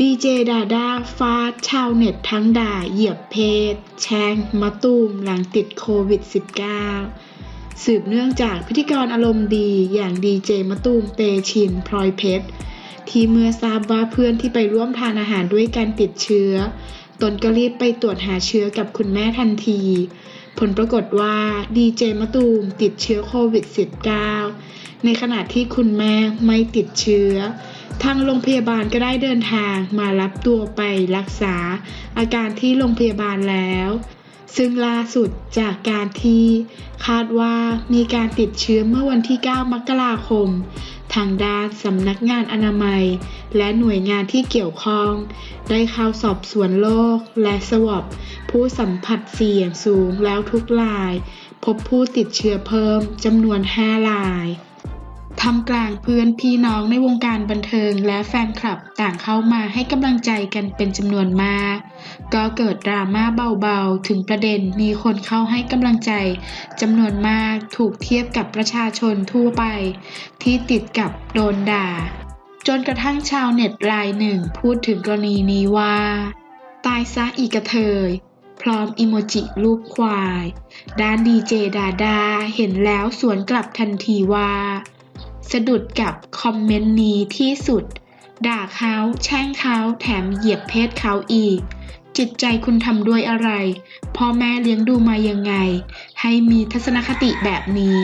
ดีเจดาดาฟาดชาวเน็ตทั้งด่าเหยียบเพศ แช่งมะตูมหลังติดโควิด -19 สืบเนื่องจากพิธีกรอารมณ์ดีอย่างดีเจมะตูมเตชินพลอยเพชร ที่เมื่อทราบว่าเพื่อนที่ไปร่วมทานอาหารด้วยกันติดเชื้อ ตนก็รีบไปตรวจหาเชื้อกับคุณแม่ทันที ผลปรากฏว่าดีเจมะตูมติดเชื้อโควิด -19 ในขณะที่คุณแม่ไม่ติดเชื้อ ทางโรงพยาบาลก็ได้เดินทางมารับตัวไปรักษาอาการที่โรงพยาบาลแล้ว ซึ่งล่าสุดจากการที่คาดว่ามีการติดเชื้อเมื่อวันที่ 9 มกราคม ทางด้านสำนักงานอนามัย และหน่วยงานที่เกี่ยวข้อง ได้เข้าสอบสวนโรคและสวอปผู้สัมผัสเสี่ยงสูงแล้วทุกราย พบผู้ติดเชื้อเพิ่มจำนวน 5 ราย ทำกลางเพื่อนพี่น้องในวงการบันเทิงและแฟนคลับต่างเข้ามาให้กำลังใจกันเป็นจำนวนมาก ก็เกิดดราม่าเบาๆ ถึงประเด็นมีคนเข้าให้กำลังใจจำนวนมากถูกเทียบกับประชาชนทั่วไป ที่ติดกับโดนด่า จนกระทั่งชาวเน็ตรายหนึ่งพูดถึงกรณีนี้ว่า ตายซะอีกกระเทยพร้อมอิโมจิรูปควาย ด้านดีเจดาดาเห็นแล้วสวนกลับทันทีว่า สะดุดกับคอมเมนต์นี้ที่สุด ด่าเขาแช่งเขาแถมเหยียบเพศเขาอีก จิตใจคุณทำด้วยอะไร พ่อแม่เลี้ยงดูมายังไง ให้มีทัศนคติแบบนี้